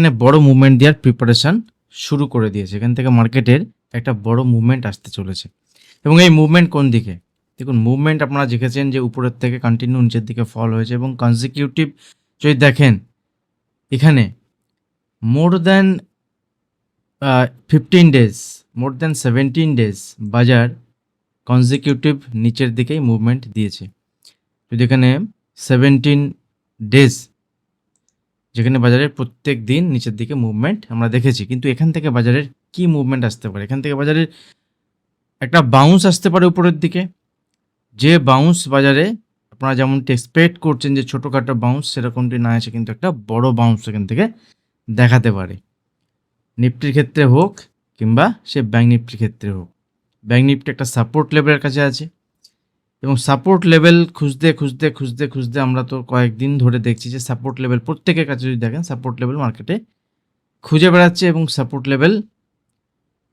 এখানে বড় মুভমেন্ট দেওয়ার প্রিপারেশন শুরু করে দিয়েছে। এখান থেকে মার্কেটের একটা বড় মুভমেন্ট আসতে চলেছে। এবং এই মুভমেন্ট কোন দিকে? দেখুন মুভমেন্ট আপনারা দেখেছেন যে উপরের থেকে কন্টিনিউ নিচের দিকে ফল হয়েছে এবং কনজিকিউটিভ যদি দেখেন, এখানে more than fifteen days more than seventeen days বাজার কনজিকিউটিভ নিচের দিকেই মুভমেন্ট দিয়েছে। যদি এখানে সেভেন্টিন ডেজ যেখানে বাজারের প্রত্যেক দিন নিচের দিকে মুভমেন্ট আমরা দেখেছি। কিন্তু এখান থেকে বাজারের কি মুভমেন্ট আসতে পারে? এখান থেকে বাজারের একটা বাউন্স আসতে পারে উপরের দিকে। যে বাউন্স বাজারে আপনারা যেমনটি এক্সপেক্ট করছেন যে ছোটোখাটো বাউন্স সেরকমটি না এসে কিন্তু একটা বড় বাউন্স এখান থেকে দেখাতে পারে। নিফটির ক্ষেত্রে হোক কিংবা সে ব্যাঙ্ক নিফটির ক্ষেত্রে হোক। ব্যাঙ্ক নিফটি একটা সাপোর্ট লেভেলের কাছে আছে। এবং সাপোর্ট লেভেল খুঁজতে খুঁজতে খুঁজতে খুঁজতে আমরা তো কয়েকদিন ধরে দেখছি যে সাপোর্ট লেভেল প্রত্যেকের কাছে যদি দেখেন সাপোর্ট লেভেল মার্কেটে খুঁজে বেড়াচ্ছে এবং সাপোর্ট লেভেল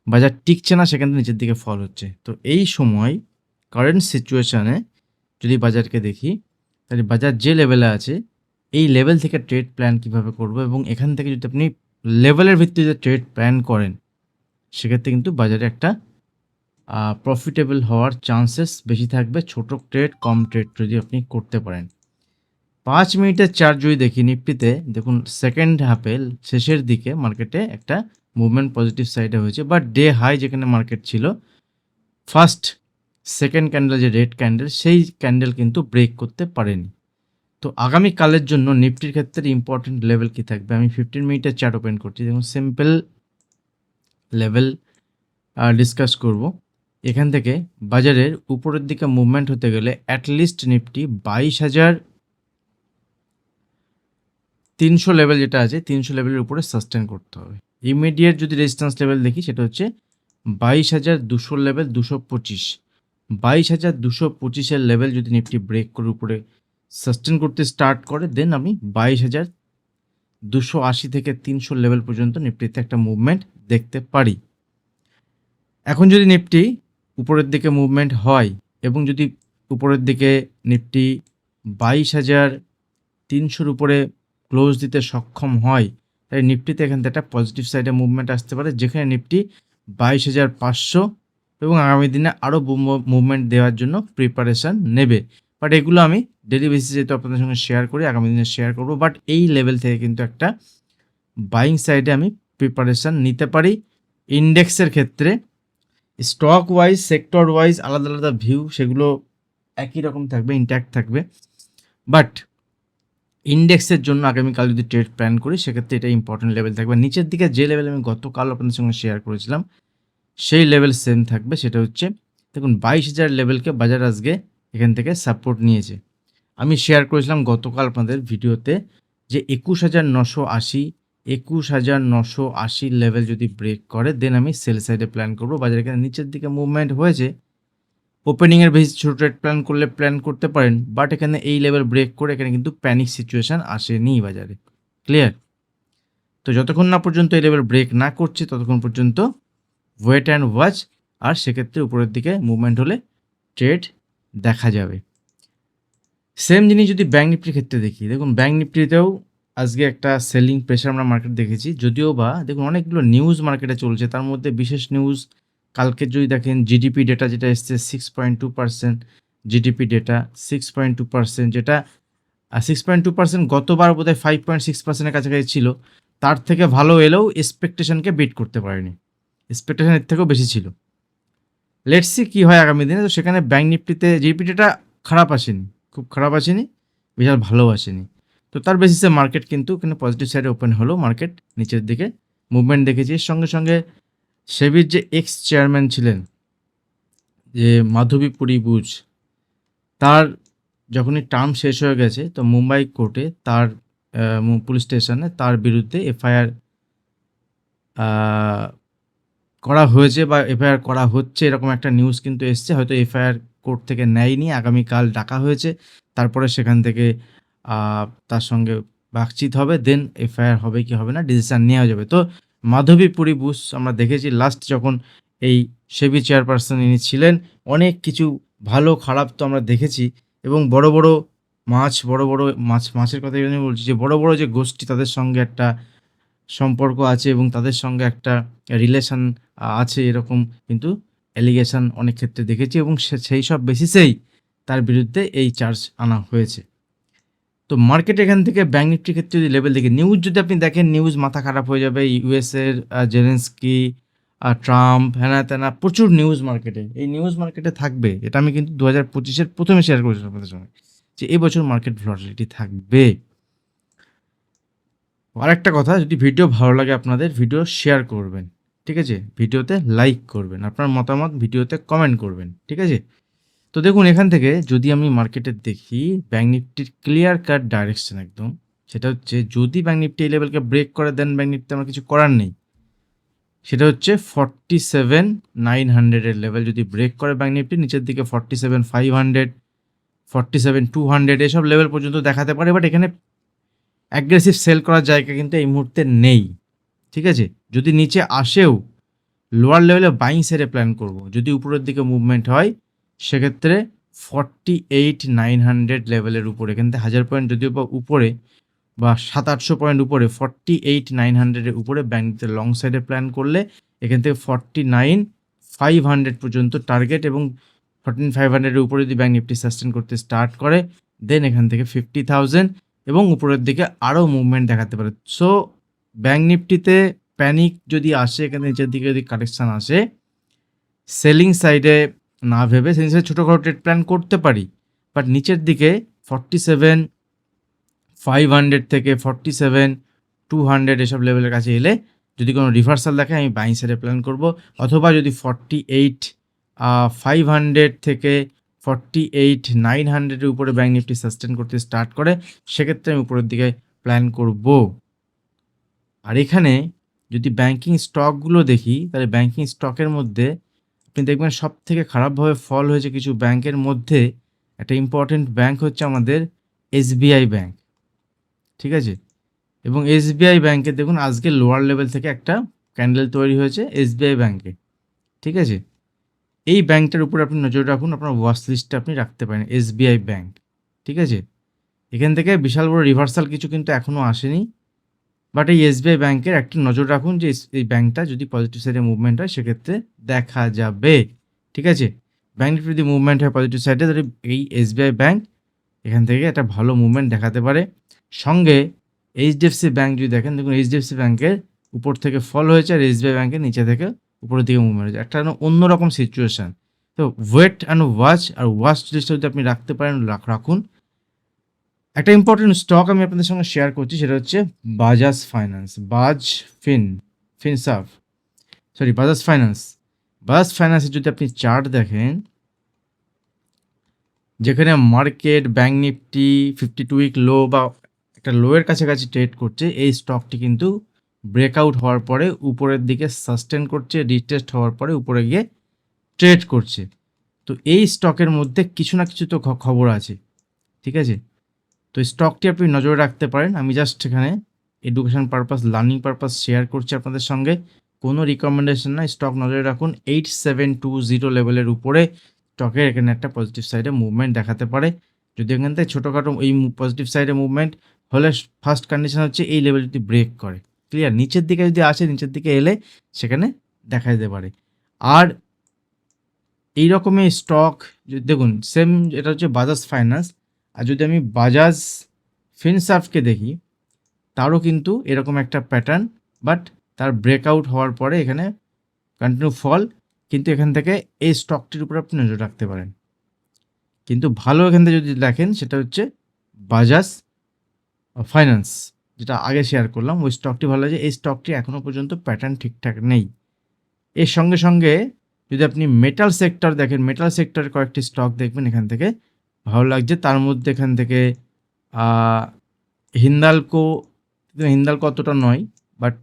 বাজার টিকছে না, সেখান থেকে নিচের দিকে ফল হচ্ছে। তো এই সময় কারেন্ট সিচুয়েশানে যদি বাজারকে দেখি, তাহলে বাজার যে লেভেলে আছে, এই লেভেল থেকে ট্রেড প্ল্যান কীভাবে করব এবং এখান থেকে যদি আপনি লেভেলের ভিত্তিতে ট্রেড প্ল্যান করেন, সেক্ষেত্রে কিন্তু বাজারে একটা প্রফিটেবল হওয়ার চান্সেস বেশি থাকবে, ছোট ট্রেড কম ট্রেড যদি আপনি করতে পারেন। পাঁচ মিনিটের চার্ট যদি দেখি নিফটিতে, দেখুন সেকেন্ড হাফে শেষের দিকে মার্কেটে একটা মুভমেন্ট পজিটিভ সাইডে হয়েছে বাট ডে হাই যেখানে মার্কেট ছিল ফার্স্ট সেকেন্ড ক্যান্ডেল যে রেড ক্যান্ডেল সেই ক্যান্ডেল কিন্তু ব্রেক করতে পারেনি। তো আগামীকালের জন্য নিফটির ক্ষেত্রে ইম্পর্টেন্ট লেভেল কি থাকবে? আমি ফিফটিন মিনিটের চার্ট ওপেন করছি, দেখুন সিম্পল লেভেল ডিসকাস করব। এখান থেকে বাজারের উপরের দিকে মুভমেন্ট হতে গেলে অ্যাটলিস্ট নিফটি বাইশ হাজার তিনশো লেভেল যেটা আছে, তিনশো লেভেলের উপরে সাস্টেন করতে হবে। ইমিডিয়েট যদি রেজিস্ট্যান্স লেভেল দেখি, সেটা হচ্ছে বাইশ হাজার দুশো লেভেল দুশো পঁচিশ। বাইশ হাজার দুশো পঁচিশের লেভেল যদি নিফটি ব্রেক করে উপরে সাস্টেন করতে স্টার্ট করে দেন আমি বাইশ হাজার দুশো আশি থেকে তিনশো লেভেল পর্যন্ত নিফটিতে একটা মুভমেন্ট দেখতে পারি। এখন যদি নিফটি উপরের দিকে মুভমেন্ট হয় এবং যদি উপরের দিকে নিফটি বাইশ হাজার তিনশোর উপরে ক্লোজ দিতে সক্ষম হয় তাই নিফটিতে এখান থেকে একটা পজিটিভ সাইডে মুভমেন্ট আসতে পারে, যেখানে নিফটি বাইশ হাজার পাঁচশো এবং আগামী দিনে আরও মুভমেন্ট দেওয়ার জন্য প্রিপারেশান নেবে। বাট এগুলো আমি ডেলি বেসিসে যেহেতু আপনাদের সঙ্গে শেয়ার করি, আগামী দিনে শেয়ার করব বাট এই লেভেল থেকে কিন্তু একটা বাইং সাইডে আমি প্রিপারেশান নিতে পারি। ইন্ডেক্সের ক্ষেত্রে স্টক ওয়াইজ সেক্টর ওয়াইজ আলাদা আলাদা ভিউ সেগুলো একই রকম থাকবে ইন্ট্যাক্ট থাকবে। বাট ইন্ডেক্সের জন্য আগামীকাল যদি ট্রেড প্ল্যান করি, সেক্ষেত্রে এটা ইম্পর্টেন্ট লেভেল থাকবে। নিচের দিকে যে লেভেল আমি গতকাল আপনাদের সঙ্গে শেয়ার করেছিলাম, সেই লেভেল সেম থাকবে। সেটা হচ্ছে, দেখুন, বাইশ হাজার লেভেলকে বাজার আজকে এখান থেকে সাপোর্ট নিয়েছে। আমি শেয়ার করেছিলাম গতকাল আপনাদের ভিডিওতে যে একুশ হাজার নশো আশি একুশ হাজার নশো আশি লেভেল যদি ব্রেক করে দেন আমি সেল সাইডে প্ল্যান করব। বাজার এখানে নিচের দিকে মুভমেন্ট হয়েছে। ওপেনিংয়ের বেশি ছোটো ট্রেড প্ল্যান করলে প্ল্যান করতে পারেন বাট এখানে এই লেভেল ব্রেক করে এখানে কিন্তু প্যানিক সিচুয়েশান আসেনি বাজারে। ক্লিয়ার তো যতক্ষণ না পর্যন্ত এই লেভেল ব্রেক না করছে, ততক্ষণ পর্যন্ত ওয়েট অ্যান্ড ওয়াচ আর সেক্ষেত্রে উপরের দিকে মুভমেন্ট হলে ট্রেড দেখা যাবে। সেম জিনিস যদি ব্যাঙ্ক নিফটির ক্ষেত্রে দেখি, দেখুন ব্যাঙ্ক নিফটিতেও আজকে একটা সেলিং প্রেশার আমরা মার্কেট দেখেছি, যদিও বা দেখুন অনেকগুলো নিউজ মার্কেটে চলছে, তার মধ্যে বিশেষ নিউজ কালকে যদি দেখেন জিডিপি ডেটা যেটা এসছে six point two percent GDP data six point two percent যেটা সিক্স পয়েন্ট টু পার্সেন্ট গতবার বোধ হয় ফাইভ পয়েন্ট সিক্স পার্সেন্টের কাছাকাছি ছিল, তার থেকে ভালো এলেও এক্সপেকটেশনকে বিট করতে পারেনি এক্সপেকটেশন এর থেকেও বেশি ছিল। লেটসি কী হয় আগামী দিনে, তো সেখানে ব্যাঙ্ক নিফটিতে জিডিপি ডেটা খারাপ আসেনি, খুব খারাপ আসেনি, বিশাল ভালো আসেনি। তো তার বেসিসে মার্কেট কিন্তু এখানে পজিটিভ সাইডে ওপেন হলো মার্কেট নিচের দিকে। মুভমেন্ট দেখেছি, এর সঙ্গে সঙ্গে সেবির যে এক্স চেয়ারম্যান ছিলেন, যে মাধবী পুরী বুজ, তার যখনই টার্ম শেষ হয়ে গেছে, তো মুম্বাই কোর্টে তার পুলিশ স্টেশনে তার বিরুদ্ধে এফআইআর করা হয়েছে বা এফআইআর করা হচ্ছে, এরকম একটা নিউজ কিন্তু এসছে। হয়তো এফআইআর কোর্ট থেকে নেয়নি, আগামীকাল ডাকা হয়েছে। তারপরে সেখান থেকে তার সঙ্গে বাকচিত হবে দেন এফআইআর হবে কি হবে না ডিসিশান নেওয়া যাবে। তো মাধবী পুরী বুস আমরা দেখেছি লাস্ট যখন এই সেবি চেয়ারপারসন ইনি ছিলেন, অনেক কিছু ভালো, খারাপ তো আমরা দেখেছি, এবং বড় বড় মাছ, বড় বড় মাছ, মাছের কথা আমি বলছি যে, বড় বড় যে গোষ্ঠী তাদের সঙ্গে একটা সম্পর্ক আছে এবং তাদের সঙ্গে একটা রিলেশন আছে এরকম, কিন্তু অ্যালিগেশন অনেক ক্ষেত্রে দেখেছি, এবং সেই সব বেসিসেই তার বিরুদ্ধে এই চার্জ আনা হয়েছে। তো মার্কেট এখান থেকে ব্যাঙ্ক নিফটির ক্ষেত্রে যদি লেভেল দেখে নিউজ যদি আপনি দেখেন নিউজ মাথা খারাপ হয়ে যাবে ইউএসের জেলেন্সকি ট্রাম্প হ্যানা ত্যানা প্রচুর নিউজ মার্কেটে এই নিউজ মার্কেটে থাকবে, এটা আমি কিন্তু দু হাজার পঁচিশের প্রথমে শেয়ার করেছিলাম আপনাদের সঙ্গে, যে এবছর মার্কেট ভ্লটিলিটি থাকবে। আর একটা কথা, যদি ভিডিও ভালো লাগে আপনাদের ভিডিও শেয়ার করবেন, ঠিক আছে? ভিডিওতে লাইক করবেন, আপনার মতামত ভিডিওতে কমেন্ট করবেন, ঠিক আছে? তো দেখুন, এখান থেকে যদি আমি মার্কেটে দেখি ব্যাঙ্ক নিফটির ক্লিয়ার কাট ডাইরেকশন একদম। সেটা হচ্ছে, যদি ব্যাঙ্ক নিফটি এই লেভেলকে ব্রেক করে দেন ব্যাঙ্ক নিফটি আমার কিছু করার নেই। সেটা হচ্ছে ফর্টি সেভেন নাইন হান্ড্রেডের লেভেল যদি ব্রেক করে ব্যাঙ্ক নিফটি নিচের দিকে forty seven five hundred forty seven two hundred এসব লেভেল পর্যন্ত দেখাতে পারে। বাট এখানে অ্যাগ্রেসিভ সেল করার জায়গা কিন্তু এই মুহূর্তে নেই। ঠিক আছে? যদি নিচে আসেও লোয়ার লেভেলে বাইং সেরে প্ল্যান করব, যদি উপরের দিকে মুভমেন্ট হয় সেক্ষেত্রে ফর্টি এইট নাইন হান্ড্রেড লেভেলের উপরে, এখান থেকে হাজার পয়েন্ট যদিও বা উপরে, বা সাত আটশো পয়েন্ট উপরে ফর্টি এইট নাইন হান্ড্রেডের উপরে ব্যাঙ্কতে লং সাইডে প্ল্যান করলে এখান থেকে ফর্টি নাইন ফাইভ হান্ড্রেড পর্যন্ত টার্গেট এবং ফর্টিন ফাইভ হান্ড্রেডের উপরে যদি ব্যাঙ্ক নিফটি সাস্টেন করতে স্টার্ট করে দেন এখান থেকে ফিফটি থাউজেন্ড এবং উপরের দিকে আরও মুভমেন্ট দেখাতে পারে। সো ব্যাঙ্ক নিফটিতে প্যানিক যদি আসে, এখানে নিচের দিকে যদি কারেকশান আসে সেলিং সাইডে না ভেবে সেলিং সাইডে ছোটোখাটো ট্রেড প্ল্যান করতে পারি। বাট নিচের দিকে ফর্টি সেভেন ফাইভ হান্ড্রেড থেকে ফর্টি সেভেন টু হান্ড্রেড এসব লেভেলের কাছে এলে যদি কোনো রিভার্সাল দেখে আমি বাইং সাইডে প্ল্যান করব। অথবা যদি ফর্টি এইট ফাইভ হান্ড্রেড থেকে ফর্টি এইট নাইন হান্ড্রেডের উপরে ব্যাঙ্ক নিফটি সাস্টেন করতে স্টার্ট করে, সেক্ষেত্রে আমি উপরের দিকে প্ল্যান করব। আর এখানে যদি ব্যাংকিং স্টকগুলো দেখি, তাহলে ব্যাংকিং স্টকের মধ্যে আপনি দেখবেন সব থেকে খারাপভাবে ফল হয়েছে কিছু ব্যাংকের মধ্যে। একটা ইম্পর্টেন্ট ব্যাংক হচ্ছে আমাদের এসবিআই ব্যাংক ঠিক আছে? এবং এসবিআই ব্যাংকে দেখুন আজকে লোয়ার লেভেল থেকে একটা ক্যান্ডেল তৈরি হয়েছে এসবিআই ব্যাংকে ঠিক আছে? এই ব্যাংকটার উপর আপনি নজর রাখুন, আপনার ওয়াচ লিস্টটা আপনি রাখতে পারেন এসবিআই ব্যাংক ঠিক আছে? এখান থেকে বিশাল বড় রিভার্সাল কিছু কিন্তু এখনও আসেনি। বাট এই এসবিআই ব্যাংকের একটা নজর রাখুন যে এই ব্যাংকটা যদি পজিটিভ সাইডে মুভমেন্ট হয়, সেক্ষেত্রে দেখা যাবে। ঠিক আছে? ব্যাংক যদি মুভমেন্ট হয় পজিটিভ সাইডে তাহলে এই এসবিআই ব্যাংক এখান থেকে একটা ভালো মুভমেন্ট দেখাতে পারে। সঙ্গে এইচডিএফসি ব্যাংক যদি দেখেন, দেখুন এইচডিএফসি ব্যাংকের উপর থেকে ফল হয়েছে আর এসবিআই ব্যাংকের নিচে থেকে উপরের দিকে মুভমেন্ট হয়েছে। একটা অন্যরকম সিচুয়েশান তো ওয়েট অ্যান্ড ওয়াচ আর ওয়াচ লিস্টে যদি আপনি রাখতে পারেন রাখুন। একটা ইম্পর্টেন্ট স্টক আমি আপনাদের সঙ্গে শেয়ার করছি, সেটা হচ্ছে বাজাজ ফাইন্যান্স বাজ ফিন ফিনসাফ সরি বাজাজ ফাইন্যান্স বাজাজ ফাইন্যান্সের যদি আপনি চার্ট দেখেন, যেখানে market bank Nifty fifty two week low বা একটা লোয়ের কাছাকাছি ট্রেড করছে, এই স্টকটি কিন্তু ব্রেকআউট হওয়ার পরে উপরের দিকে সাস্টেন করছে রিটেস্ট হওয়ার পরে উপরে গিয়ে ট্রেড করছে। তো এই স্টকের মধ্যে কিছু না কিছু তো খবর আছে, ঠিক আছে? তো স্টকটি আপনি নজরে রাখতে পারেন। আমি জাস্ট এখানে education purpose learning purpose share করছি আপনাদের সঙ্গে। কোনো রিকমেন্ডেশন না স্টক নজরে রাখুন। এইট সেভেন টু জিরো লেভেলের উপরে স্টকের এখানে একটা পজিটিভ সাইডে মুভমেন্ট দেখাতে পারে। যদি এখান থেকে ছোটোখাটো এই পজিটিভ সাইডে মুভমেন্ট হলে ফার্স্ট কন্ডিশন হচ্ছে এই লেভেল যদি ব্রেক করে। ক্লিয়ার নিচের দিকে যদি আসে, নিচের দিকে এলে সেখানে দেখা যেতে পারে। আর এই রকমের স্টক দেখুন সেম এটা হচ্ছে বাজাজ ফাইন্যান্স আর যদি আমি বাজাজ ফিনসার্ফকে দেখি, তারও কিন্তু এরকম একটা প্যাটার্ন বাট তার ব্রেকআউট হওয়ার পরে এখানে কন্টিনিউ ফল কিন্তু এখান থেকে এই স্টকটির উপর আপনি নজর রাখতে পারেন। কিন্তু ভালো এখান থেকে যদি দেখেন, সেটা হচ্ছে বাজাজ ফাইন্যান্স যেটা আগে শেয়ার করলাম, ওই স্টকটি ভালো লাগে এই স্টকটি এখনও পর্যন্ত প্যাটার্ন ঠিকঠাক নেই। এর সঙ্গে সঙ্গে যদি আপনি মেটাল সেক্টর দেখেন মেটাল সেক্টরের কয়েকটি স্টক দেখবেন এখান থেকে ভালো লাগছে। তার মধ্যে এখান থেকে হিন্দালকো হিন্দালকো অতটা নয়, বাট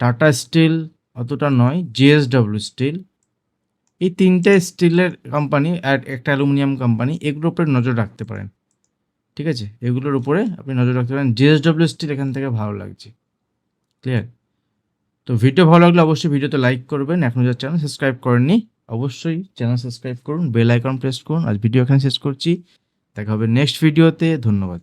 টাটা স্টিল অতটা নয় জিএসডব্লিউ স্টিল। এই তিনটে স্টিলের কোম্পানি আর একটা অ্যালুমিনিয়াম কোম্পানি এগুলোর উপরে নজর রাখতে পারেন। ঠিক আছে? এগুলোর উপরে আপনি নজর রাখতে পারেন। জিএসডব্লিউ স্টিল এখান থেকে ভালো লাগছে। ক্লিয়ার? তো ভিডিও ভালো লাগলে অবশ্যই ভিডিওতে লাইক করবেন। এখনও যার চ্যানেল সাবস্ক্রাইব করেননি অবশ্যই চ্যানেল সাবস্ক্রাইব করুন বেল আইকন প্রেস করুন, আজ ভিডিও এখানে শেষ করছি। দেখা হবে নেক্সট ভিডিওতে ধন্যবাদ।